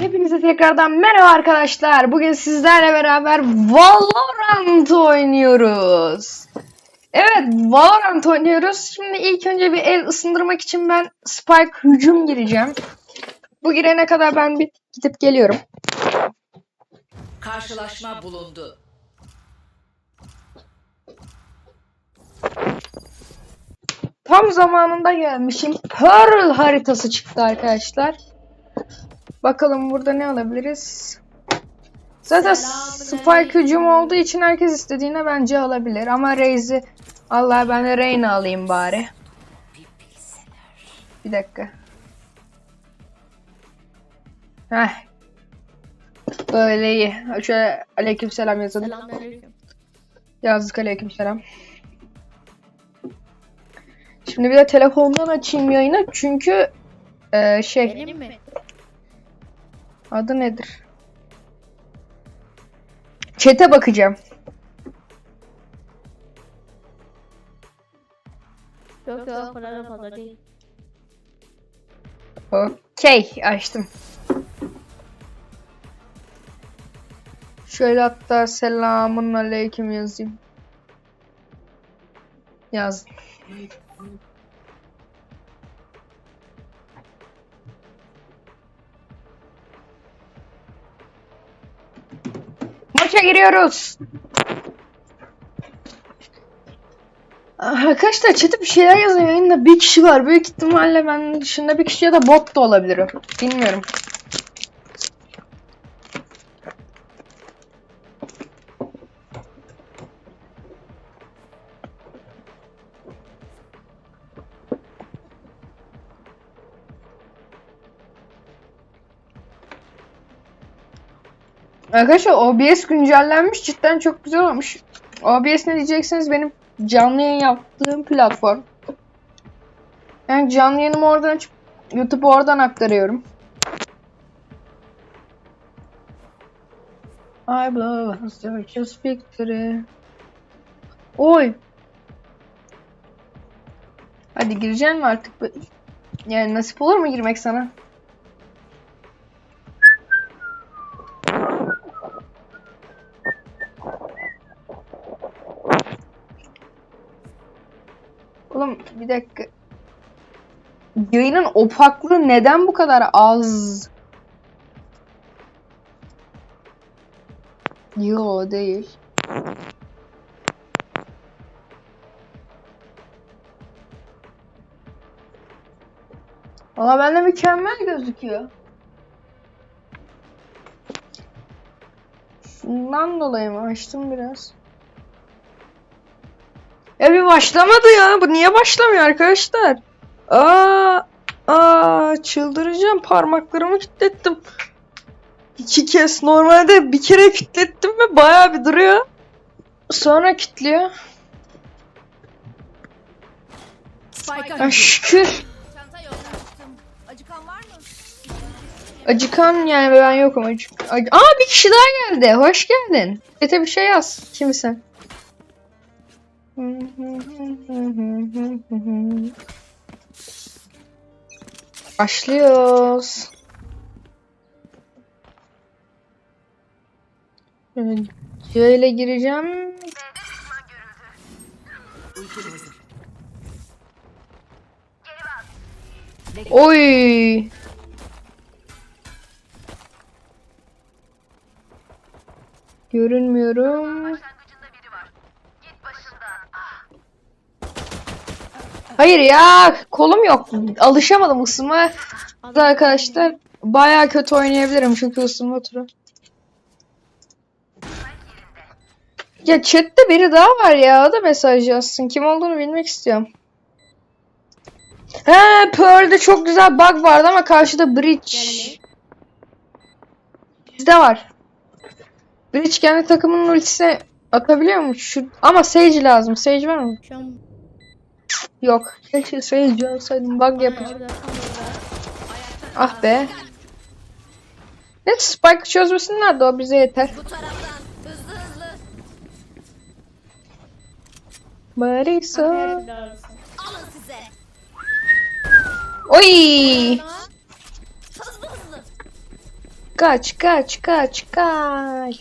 Hepinize tekrardan merhaba arkadaşlar. Bugün sizlerle beraber Valorant oynuyoruz. Evet, Valorant oynuyoruz. Şimdi ilk önce bir el ısındırmak için ben Spike hücum gireceğim. Bu girene kadar ben bir gidip geliyorum. Karşılaşma bulundu. Tam zamanında gelmişim. Pearl haritası çıktı arkadaşlar. Bakalım burada ne alabiliriz? Zaten Spike hücum olduğu için herkes istediğine bence alabilir. Ama Raze'i Allah ben de Reyna alayım bari. Bir dakika. Heh. Böyle iyi. Şöyle aleykümselam yazalım. Selamünaleyküm. Yazdık aleykümselam. Şimdi bir de telefondan açayım yayını çünkü e, şey Benim mi? Adı nedir? Çete bakacağım. Yok yok para fazla değil. Okey açtım. Şöyle hatta selamun aleyküm yazayım. Yazdım. Maça giriyoruz. Arkadaşlar chat'e bir şeyler yazıyor yayında bir kişi var. Büyük ihtimalle ben dışında bir kişi ya da bot da olabilir o. Bilmiyorum. Arkadaşlar OBS güncellenmiş. Cidden çok güzel olmuş. OBS ne diyeceksiniz benim canlı yayın yaptığım platform. Yani canlı yayınımı oradan açıp YouTube'u oradan aktarıyorum. I blow search victory. Oy. Hadi gireceksin mi artık? Yani nasip olur mu girmek sana? Oğlum bir dakika. Yayının opaklığı neden bu kadar az? Yo değil. Valla bende mükemmel gözüküyor. Şundan dolayı mı açtım biraz? Ya bir başlamadı ya. Bu niye başlamıyor arkadaşlar? Aa, aa çıldıracağım. Parmaklarımı kilitlettim. İki kez. Normalde bir kere kilitlettim ve bayağı bir duruyor. Sonra kilitliyor. Mı? Acıkan yani ben yokum. Acık. Ac- Aa bir kişi daha geldi. Hoş geldin. Ete bir şey yaz. Kimsin? Başlıyoruz. Şöyle gireceğim. Oy. Görünmüyorum. Hayır ya kolum yok. Alışamadım ısınma. Arkadaşlar bayağı kötü oynayabilirim çünkü ısınma turu. Ya chatte biri daha var ya o da mesaj yazsın. Kim olduğunu bilmek istiyorum. He Pearl'de çok güzel bug vardı ama karşıda Breach. Bizde var. Breach kendi takımının ultisine atabiliyor mu? Şu ama Sage lazım. Sage var mı? Şu an Yok. Keşke Sage alsaydım bug yapacağım. Ah be. Ne Spike çözmesinler de o bize yeter. Bu taraftan. Hızlı hızlı. Marisa. Oy! Kaç kaç kaç kaç.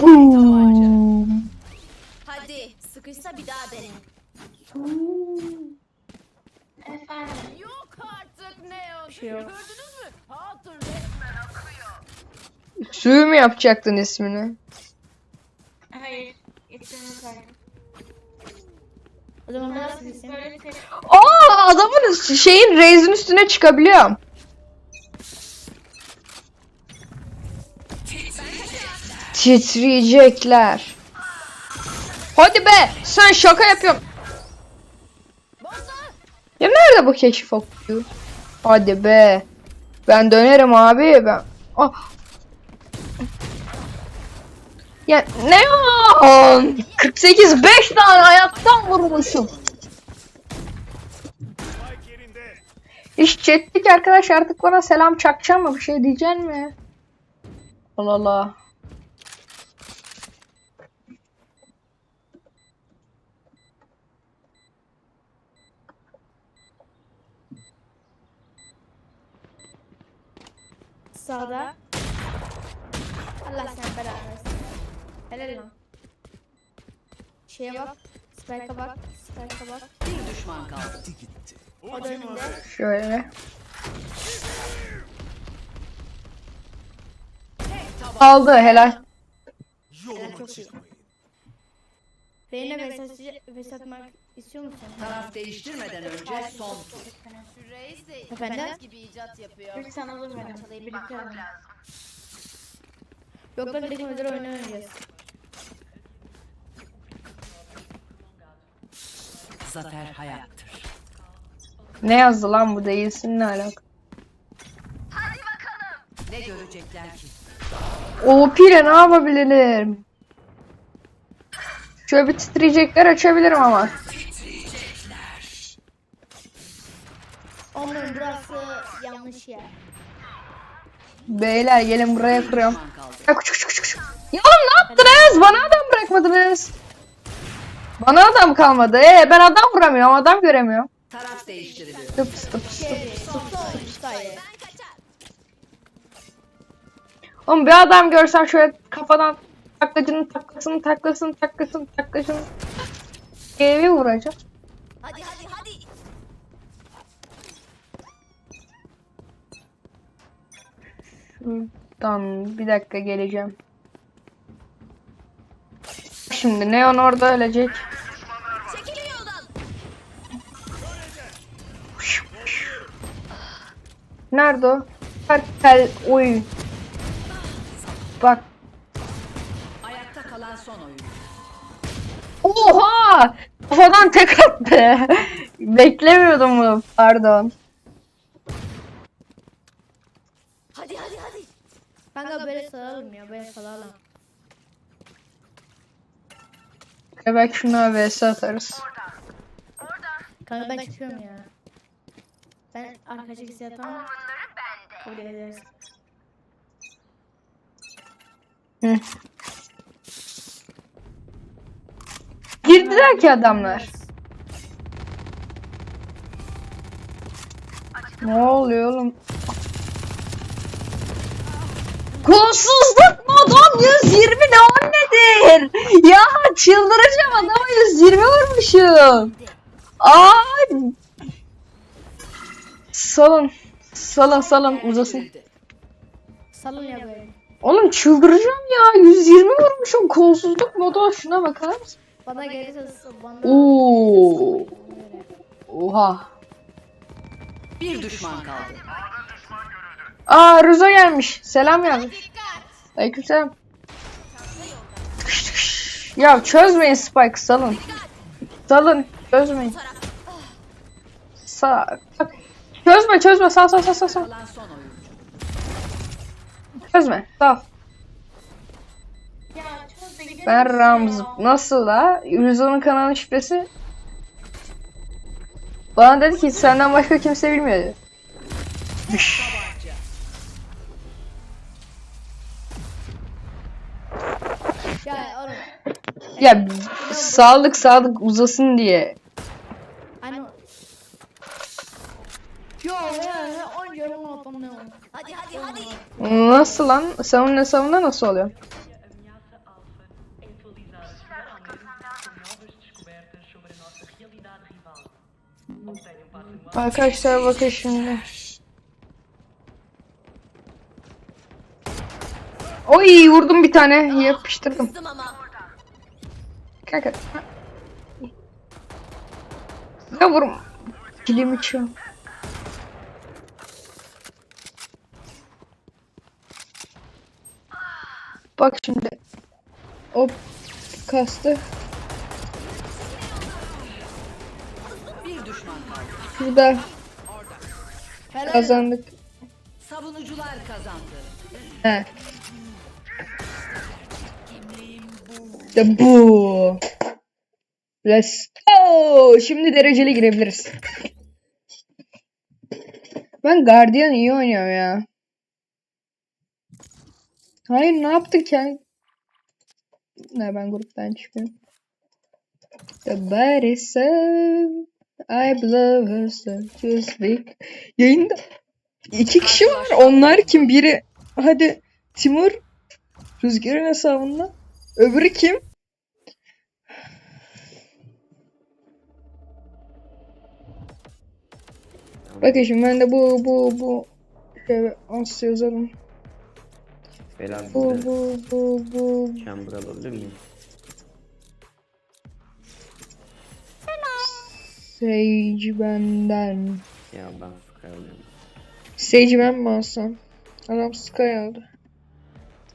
Boom. Hadi sıkışsa bir daha dene. Efendim. Yok artık Neo. şey yok. Gördünüz mü? Hatır resmen akıyor. Suyu mu yapacaktın ismini? Hayır. İsmini. O zaman? Böyle tek Aa adamın şeyin reis'in üstüne çıkabiliyorum. Titriyecekler. Hadi be sen şaka yapıyorsun. Ya nerede bu keşif okuyor? Hadi be. Ben dönerim abi ben. Ah. Ya ne on? 48 5 tane hayattan vurmuşum. İş çektik arkadaş artık bana selam çakacak mı bir şey diyeceksin mi? Allah Allah. Sağda. Allah sen belanı versin. Helal lan. Şeye bak. Spike'a bak. Spike'a bak. Bir düşman kaldı. O da önünde. Şöyle. Aldı helal. Helal çok iyi. Reyna Vesat'ı Vesatmak istiyor musun? Taraf değiştirmeden önce son Şu reis de Efendim? gibi icat yapıyor. bir sana alır benim. Birlikte alalım. Yok lan direkt özel oyunu oynayacağız. zafer hayattır. Ne yazdı lan bu değilsin ne alaka? Ne görecekler ki? O pire ne yapabilirim? Şöyle bir titriyecekler açabilirim ama. Onların burası yanlış yer. Beyler gelin buraya kuruyorum. Ya küçük küçük küçük. Ya oğlum ne yaptınız? Bana adam bırakmadınız. Bana adam kalmadı. Ee, ben adam vuramıyorum, adam göremiyorum. Taraf değiştiriliyor. Tıps tıps. Şey, son sayı. Ben kaçar. Oğlum bir adam görsem şöyle kafadan taklacının taklasını taklasını taklasını taklasını diye vuracağım. Hadi hadi Şuradan bir dakika geleceğim. Şimdi Neon orada ölecek. Nerede o? Kartel oyun. Bak. Ayakta kalan son oyuncu. Oha! Kafadan tek attı. Beklemiyordum bunu. Pardon. Hadi hadi hadi. Kanka böyle salalım ya böyle salalım. Ya belki şuna vs atarız. Kanka ben çıkıyorum ya. Ben arka çekisi yatamam. Kabul ederiz. Hı. Girdiler ki adamlar. Ne oluyor oğlum? Kolsuzluk modon 120 ne o nedir? Ya çıldıracağım adama 120 vurmuşum. Aa! Salın. Salın salın uzasın. Salın ya böyle. Oğlum çıldıracağım ya 120 vurmuşum kolsuzluk modu şuna bakar mısın? Bana gelirse bana... Oo. Oha. Bir düşman kaldı. Aa Rıza gelmiş. Selam yazmış. Aleykümselam. Ya çözmeyin Spike salın. Salın çözmeyin. Sağ. Çözme çözme sağ sağ sağ sağ sağ. Çözme sağ. Ben Ramz. Nasıl la? Rıza'nın kanalının şifresi. Bana dedi ki senden başka kimse bilmiyor dedi. Ya oğlum. Ya sağlık sağlık uzasın diye. Hani Yo ya ne oynuyorum ortam ne oynuyorum. Hadi hadi hadi. Nasıl lan? Savunma savunma nasıl oluyor? ameaça alfa é Oy vurdum bir tane yapıştırdım. Kızdım ama. Kanka. Ne vurum? Kilimi çal. Bak şimdi. Hop kastı. Bir düşman kaldı. Burada Helal. kazandık. Savunucular kazandı. He. İşte bu. Let's go. Şimdi dereceli girebiliriz. Ben Guardian iyi oynuyorum ya. Hayır ne yaptık ya? Ne ben gruptan çıkıyorum. The body so I love her so just speak. Yayında iki kişi var. Onlar kim? Biri hadi Timur Rüzgar'ın hesabında. Öbürü kim? Bakın şimdi ben de bu bu bu şöyle as yazalım. Beyler Bu bu bu bu chamber alabilir miyim? Sage benden. Ya ben Sky alıyorum. Sage ben mi alsam? Adam Sky aldı.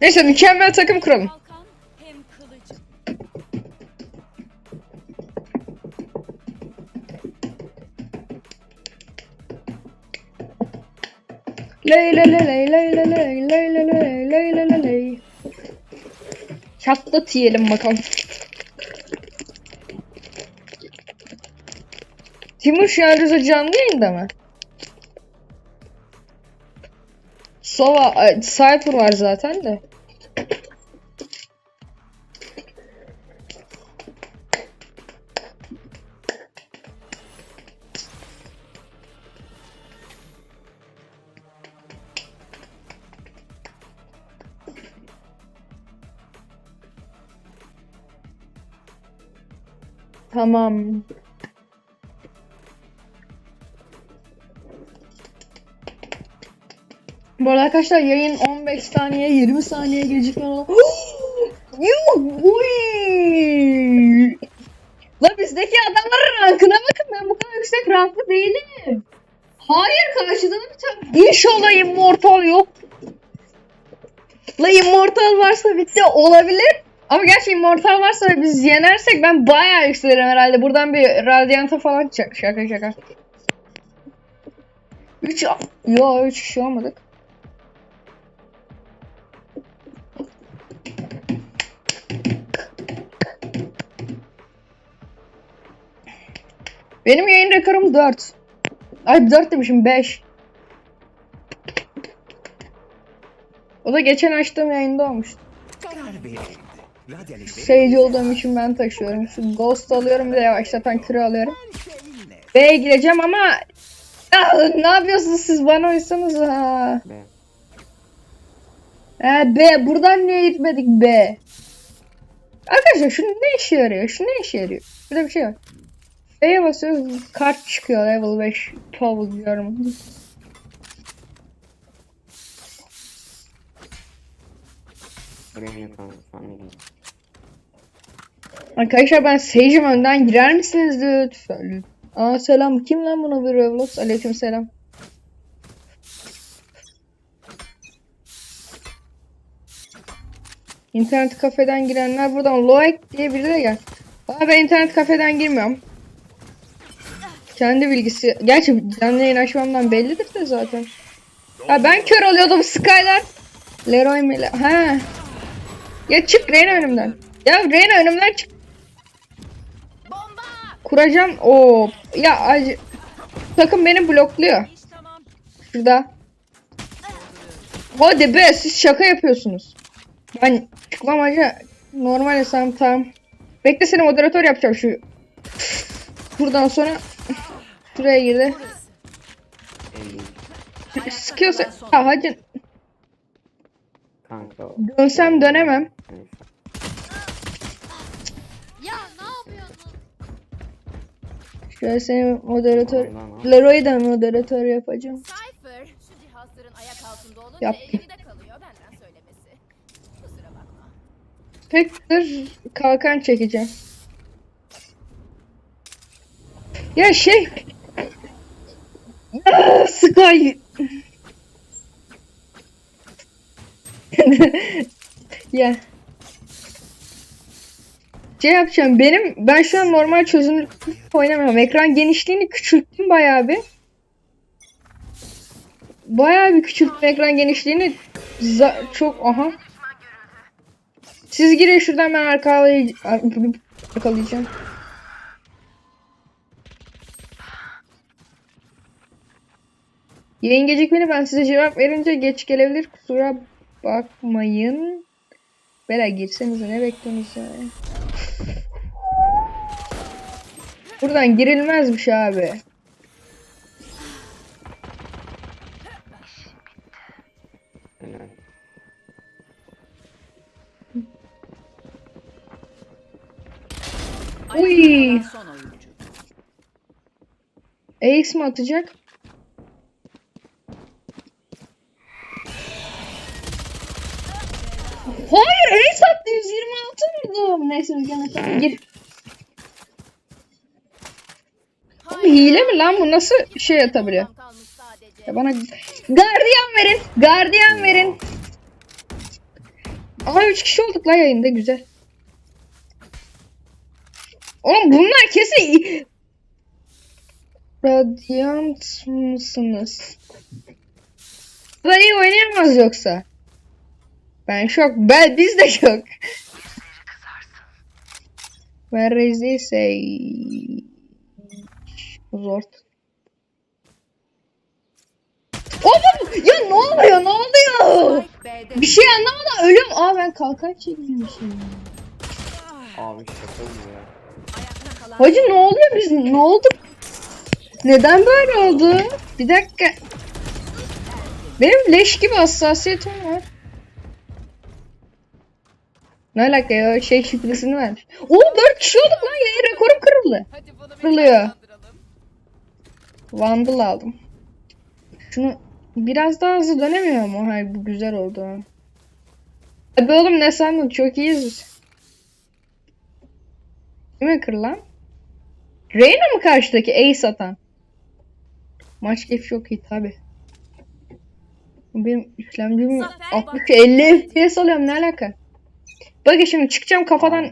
Neyse mükemmel takım kuralım. Ley ley ley ley ley ley ley ley ley ley ley ley ley ley. Çatlat yiyelim bakalım. Timur şu an Rıza canlı yayında mı? Sova, Cypher var zaten de. Tamam. Bu arada arkadaşlar yayın 15 saniye 20 saniye gecikme olan. La bizdeki adamların rankına bakın ben bu kadar yüksek ranklı değilim. Hayır karşıda da bir tane. İnşallah immortal yok. La immortal varsa bitti olabilir. Ama gerçi immortal varsa ve biz yenersek ben bayağı yükselirim herhalde. Buradan bir radyanta falan çak. Şaka şaka. 3 Yo 3 kişi olmadık. Benim yayın rekorum 4. Ay 4 demişim 5. O da geçen açtığım yayında olmuştu. Sage olduğum için ben taşıyorum. Şu Ghost alıyorum de yavaşlatan küre alıyorum. B'ye gireceğim ama ya, ne yapıyorsunuz siz bana uysanız ha. He B buradan niye gitmedik B? Arkadaşlar şu ne işe yarıyor? Şu ne işe yarıyor? Burada bir şey var. F'ye basıyoruz kart çıkıyor level 5 Paul diyorum. Buraya yapalım. Gidelim. Arkadaşlar ben Sage'im önden girer misiniz lütfen? Aa selam kim lan buna bir Roblox? Aleyküm selam. İnternet kafeden girenler buradan Loek diye biri de gel. Aa ben internet kafeden girmiyorum. Kendi bilgisi. Gerçi canlı yayın açmamdan bellidir de zaten. Ha ben kör oluyordum Skyler. Leroy mi? Ha. Ya çık Reyna önümden. Ya Reyna önümden çık. Kuracağım. Oo. Ya acı. Takım beni blokluyor. Şurada. Hadi be siz şaka yapıyorsunuz. Ben çıkmam acı. Normal hesabım tamam. Bekle seni moderatör yapacağım şu. Buradan sonra şuraya girdi. sıkıyorsa ya hacı o- dönsem dönemem. Şöyle seni moderatör Leroy'u da moderatör yapacağım. Cypher şu cihazların ayak altında olunca Yaptım. elinde kalıyor benden söylemesi. Kusura bakma. Spectre kalkan çekeceğim. Ya şey Ya, Sky Ya Şey yapacağım benim ben şu an normal çözünürlük oynamıyorum. Ekran genişliğini küçülttüm bayağı bir. Bayağı bir küçülttüm ekran genişliğini. Za- çok aha. Siz girin şuradan ben arkalay arkalayacağım. Yayın gecikmeli ben size cevap verince geç gelebilir kusura bakmayın. Bela girsenize ne bekliyorsunuz ya? Buradan girilmezmiş abi. Uy. AX mi atacak? Hayır AX attı 126 vurdum. Neyse biz gene gir. Oğlum hile mi lan bu nasıl şey atabiliyor? Ya bana gardiyan verin. Gardiyan verin. Aa 3 kişi olduk la yayında güzel. Oğlum bunlar kesin Radyant mısınız? Da iyi oynayamaz yoksa. Ben şok. Ben biz de şok. Where is this? Zor. Oğlum ya ne oluyor ne oluyor? Bir şey anlamadan ölüyorum. Aa ben kalkan çekmişim. Abi şaka bu ya. Hacı ne oluyor biz ne oldu? Neden böyle oldu? Bir dakika. Benim leş gibi hassasiyetim var. Ne alaka ya şey şifresini vermiş. Oğlum 4 kişi olduk lan yayın rekorum kırıldı. Kırılıyor. Vandal aldım. Şunu biraz daha hızlı dönemiyor mu? Hayır bu güzel oldu. ha. Abi oğlum ne sandın? Çok iyiyiz. Kime kırılan? Reyna mı karşıdaki ace atan? Maç keyfi çok iyi tabi. Benim Zafer 60 50 FPS alıyorum ne alaka? Bak şimdi çıkacağım kafadan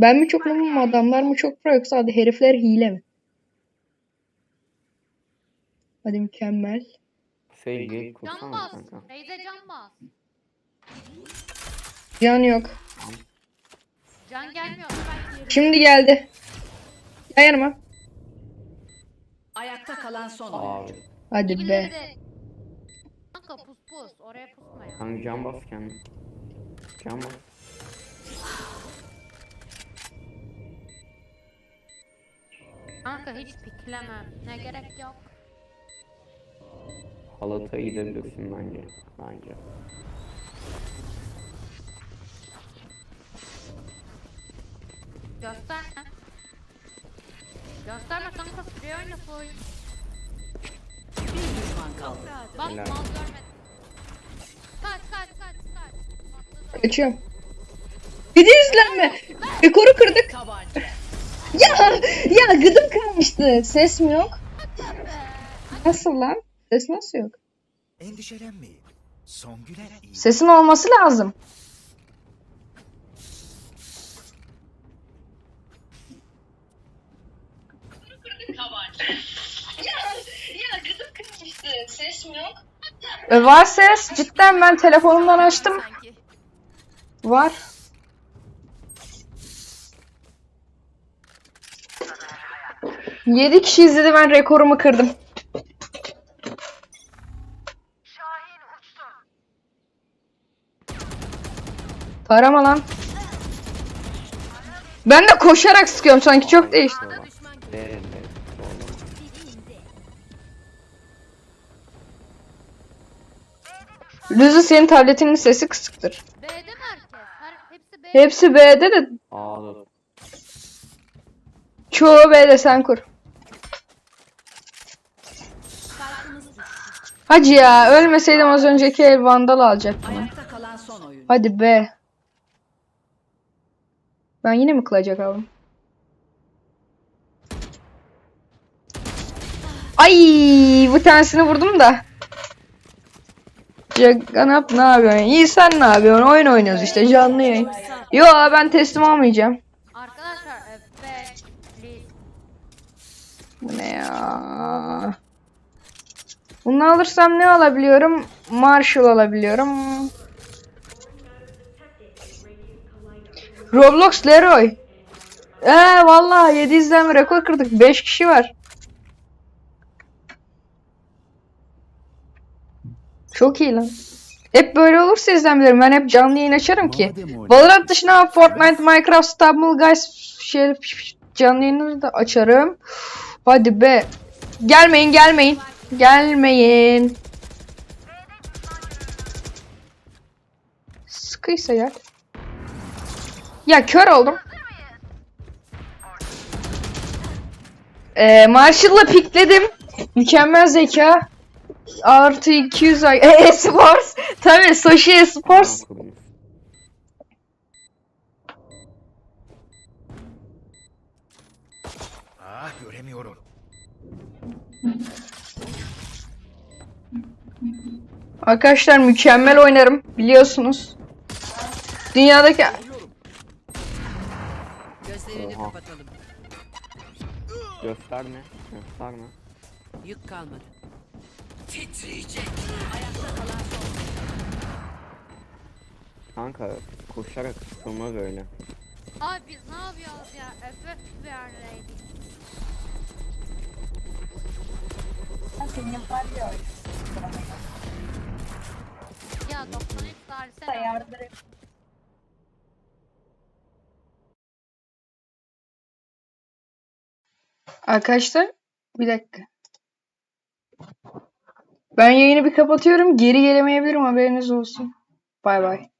Ben mi çok memnunum adamlar mı çok pro yoksa hadi herifler hile mi? Hadi mükemmel. Sevgi Can kutsana bas. kanka. Teyze can bas. Can yok. Can gelmiyor. Ben yerim. Şimdi geldi. Gel yanıma. ayakta kalan son oyuncu. Abi. Hadi be. İleri de. Kanka pus pus. Oraya pusma ya. Kanka can bas kendine. Can bas. Kanka hiç piklemem. Ne gerek yok. Halata gidebilirsin bence. Bence. Gösterme. Gösterme kanka. Free oyna bu oyun. Bir düşman kaldı. Bak Helal. mal görmedim. Kaç kaç kaç kaç. Kaçıyorum. Bir de izlenme. Rekoru kırdık. Tabanca. Ya ya gıdım kalmıştı. Ses mi yok? Nasıl lan? Ses nasıl yok? Endişelenmeyin. Songül'e iyi. Sesin olması lazım. Ses mi yok? E, var ses. Cidden ben telefonumdan açtım. Var. Yedi kişi izledi ben rekorumu kırdım. Tarama lan. Ben de koşarak sıkıyorum sanki çok değişti. Lüzü senin tabletinin sesi kısıktır. B'de mi herkes? Her, hepsi B'de. De çoğu B'de sen kur. Hacı ya ölmeseydim az önceki el vandal alacaktım. Ayakta kalan son oyun. Hadi be. Ben yine mi kılacak aldım? Ay bu tanesini vurdum da. Jaganap ne yapıyorsun? İyi sen ne yapıyorsun? Oyun oynuyoruz işte canlı yayın. Yo ben teslim olmayacağım. Arkadaşlar F5 please. Bu ne ya? Bunu alırsam ne alabiliyorum? Marshall alabiliyorum. Roblox Leroy. Ee vallahi 7 izlenme rekor kırdık. 5 kişi var. Çok iyi lan. Hep böyle olursa izlenmelerim. Ben hep canlı yayın açarım ki. Valorant dışında Fortnite, Minecraft, Stumble Guys şey canlı yayınları da açarım. Hadi be. Gelmeyin gelmeyin. Gelmeyin. Sıkıysa gel. Ya kör oldum. Ee, Marshall'la pikledim. Mükemmel zeka. Artı 200 ay. E, Sports. Tabii Soshi Sports. Ah göremiyorum. Arkadaşlar mükemmel oynarım biliyorsunuz. Dünyadaki Gözlerini Oha. kapatalım. Gösterme. Gösterme. Yük kalmadı. Titriyecek. Ayakta kalan son. Kanka koşarak sıkılmaz öyle. Abi biz ne yapıyoruz ya? FF verleydik. Ya 93 tarihsene. arkadaşlar bir dakika. Ben yayını bir kapatıyorum. Geri gelemeyebilirim haberiniz olsun. Bay bay.